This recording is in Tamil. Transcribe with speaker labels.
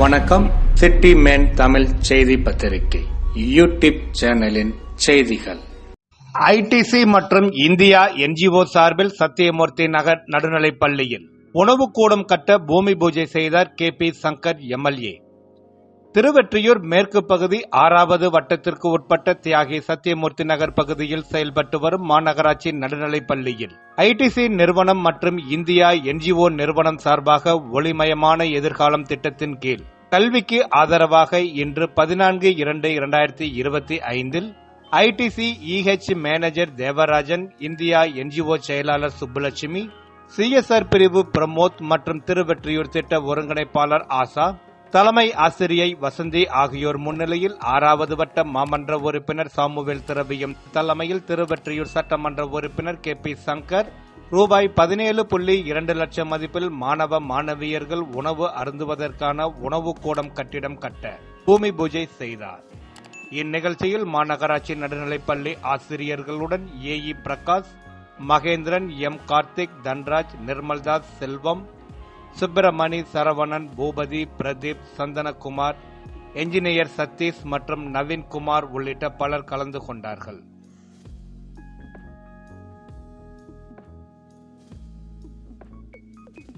Speaker 1: வணக்கம். சிட்டி மேன் தமிழ் செய்தி பத்திரிகை யூடியூப் சேனலின் செய்திகள். ஐடிசி மற்றும் இந்தியா என்ஜிஓ சார்பில் சத்தியமூர்த்தி நகர் நடுநிலைப் பள்ளியில் உணவு கூடம் கட்ட பூமி பூஜை செய்தார் K P Shankar MLA Thiruvottiyur மேற்கு பகுதி ஆறாவது வட்டத்திற்கு உட்பட்ட தியாகி சத்தியமூர்த்தி நகர் பகுதியில் செயல்பட்டு வரும் மாநகராட்சி நடுநிலைப் பள்ளியில் ஐடிசி நிறுவனம் மற்றும் இந்தியா என்ஜிஓ நிறுவனம் சார்பாக ஒளிமயமான எதிர்காலம் திட்டத்தின் கீழ் கல்விக்கு ஆதரவாக இன்று பதினான்கு இரண்டு இரண்டாயிரத்தி இருபத்தி ஐந்தில் ITC EH manager Devarajan India NGO செயலாளர் சுப்புலட்சுமி சிஎஸ்ஆர் பிரிவு பிரமோத் மற்றும் திருவெற்றியூர் திட்ட ஒருங்கிணைப்பாளர் ஆசா தலைமை ஆசிரியை வசந்தி ஆகியோர் முன்னிலையில் ஆறாவது வட்ட மாமன்ற உறுப்பினர் சாமுவேல் திரவியம். தலைமையில் திருவெற்றியூர் சட்டமன்ற உறுப்பினர் கே பி சங்கர். ரூபாய் பதினேழு புள்ளி இரண்டு லட்சம் மதிப்பில் மாணவ மாணவியர்கள் உணவு அருந்துவதற்கான உணவு கூடம் கட்டிடம் கட்ட பூமி பூஜை செய்தார். இந்நிகழ்ச்சியில் மாநகராட்சி நடுநிலைப்பள்ளி ஆசிரியர்களுடன் AE Prakash Mahendran M Karthik Dhanraj Nirmaldas Selvam Subramani Saravanan Boopathi Pradeep Santhanakumar engineer Sathish மற்றும் நவீன்குமார் உள்ளிட்ட பலர் கலந்து கொண்டார்கள்.